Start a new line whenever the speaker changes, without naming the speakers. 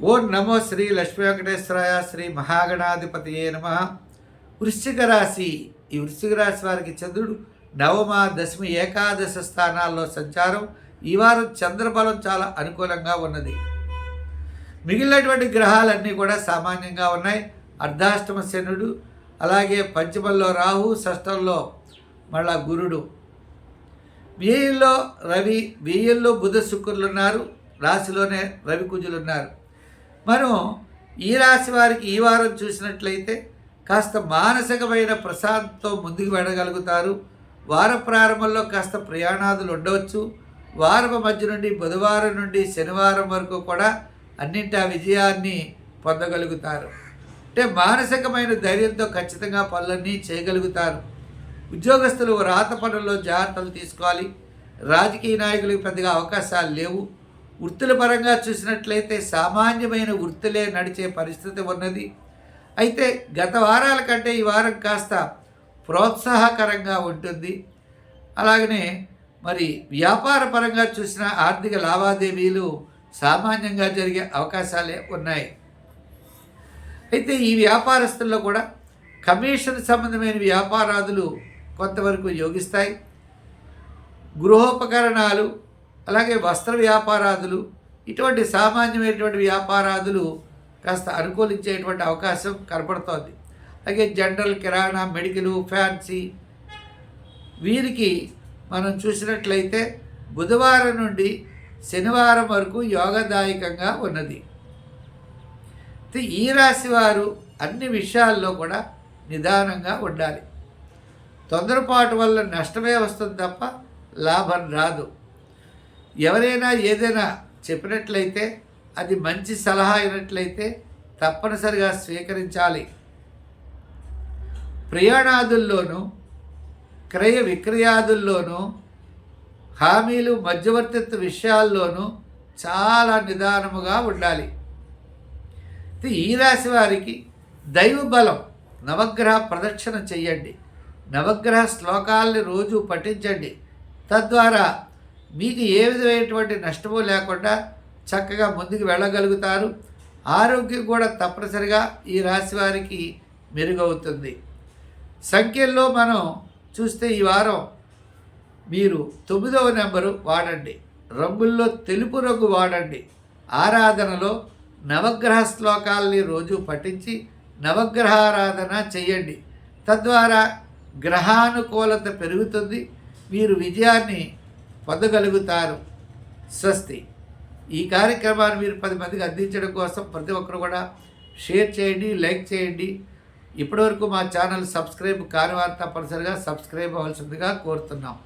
ఓం నమో శ్రీ లక్ష్మీ వెంకటేశ్వరాయ శ్రీ మహాగణాధిపతియే నమ. వృశ్చిక రాశి ఈ వృశ్చిక రాశి వారికి చంద్రుడు నవమ దశమి ఏకాదశ స్థానాల్లో సంచారం. ఈ వారం చంద్రబలం చాలా అనుకూలంగా ఉన్నది. మిగిలినటువంటి గ్రహాలన్నీ కూడా సామాన్యంగా ఉన్నాయి. అర్ధాష్టమ శనుడు అలాగే పంచమంలో రాహు షష్టంలో మళ్ళా గురుడు. వ్యయంలో రవి వ్యయంలో బుధ శుక్రులు ఉన్నారు. రాశిలోనే రవి కుజులు ఉన్నారు. మనం ఈ రాశి వారికి ఈ వారం చూసినట్లయితే కాస్త మానసికమైన ప్రశాంతతో ముందుకు వెళ్ళగలుగుతారు. వార ప్రారంభంలో కాస్త ప్రయాణాదులు ఉండవచ్చు. వారం మధ్య నుండి బుధవారం నుండి శనివారం వరకు కూడా అన్నింటి ఆ విజయాన్ని పొందగలుగుతారు. అంటే మానసికమైన ధైర్యంతో ఖచ్చితంగా పనులన్నీ చేయగలుగుతారు. ఉద్యోగస్తులు రాత పనుల్లో జాగ్రత్తలు తీసుకోవాలి. రాజకీయ నాయకులకు పెద్దగా అవకాశాలు లేవు. వృత్తుల పరంగా చూసినట్లయితే సామాన్యమైన వృత్తులే నడిచే పరిస్థితి ఉన్నది. అయితే గత వారాల కంటే ఈ వారం కాస్త ప్రోత్సాహకరంగా ఉంటుంది. అలాగనే మరి వ్యాపార పరంగా చూసిన ఆర్థిక లావాదేవీలు సామాన్యంగా జరిగే అవకాశాలే ఉన్నాయి. అయితే ఈ వ్యాపారస్తుల్లో కూడా కమిషన్ సంబంధమైన వ్యాపారాదులు కొంతవరకు యోగిస్తాయి. గృహోపకరణాలు అలాగే వస్త్ర వ్యాపారాదులు ఇటువంటి సామాన్యమైనటువంటి వ్యాపారాదులు కాస్త అనుకూలించేటువంటి అవకాశం కనపడుతోంది. అలాగే జనరల్ కిరాణా మెడికల్ ఫ్యాన్సీ. వీరికి మనం చూసినట్లయితే బుధవారం నుండి శనివారం వరకు యోగదాయకంగా ఉన్నది. ఈ రాశి వారు అన్ని విషయాల్లో కూడా నిదానంగా ఉండాలి. తొందరపాటు వల్ల నష్టమే వస్తుంది తప్ప లాభం రాదు. ఎవరైనా ఏదైనా చెప్పినట్లయితే అది మంచి సలహా అయినట్లయితే తప్పనిసరిగా స్వీకరించాలి. ప్రయాణాదుల్లోనూ క్రయ విక్రయాదుల్లోనూ హామీలు మధ్యవర్తిత్వ విషయాల్లోనూ చాలా నిదానముగా ఉండాలి. ఈ రాశి వారికి దైవ బలం నవగ్రహ ప్రదక్షిణ చెయ్యండి. నవగ్రహ శ్లోకాల్ని రోజు పఠించండి. తద్వారా మీకు ఏ విధమైనటువంటి నష్టము లేకుండా చక్కగా ముందుకు వెళ్ళగలుగుతారు. ఆరోగ్యం కూడా తప్పనిసరిగా ఈ రాశి వారికి మెరుగవుతుంది. సంఖ్యల్లో మనం చూస్తే ఈ వారం మీరు తొమ్మిదవ నెంబరు వాడండి. రంగుల్లో తెలుపు రంగు వాడండి. ఆరాధనలో నవగ్రహ శ్లోకాల్ని రోజు పఠించి నవగ్రహారాధన చేయండి తద్వారా గ్రహానుకూలత పెరుగుతుంది. మీరు విజయాన్ని పొందగలుగుతారు. స్వస్తి. ఈ కార్యక్రమాన్ని మీరు పది మందికి అందించడం కోసం ప్రతి ఒక్కరు కూడా షేర్ చేయండి లైక్ చేయండి. ఇప్పటివరకు మా ఛానల్ సబ్స్క్రైబ్ కాని వారు తప్పనిసరిగా సబ్స్క్రైబ్ అవ్వాల్సిందిగా కోరుతున్నాం.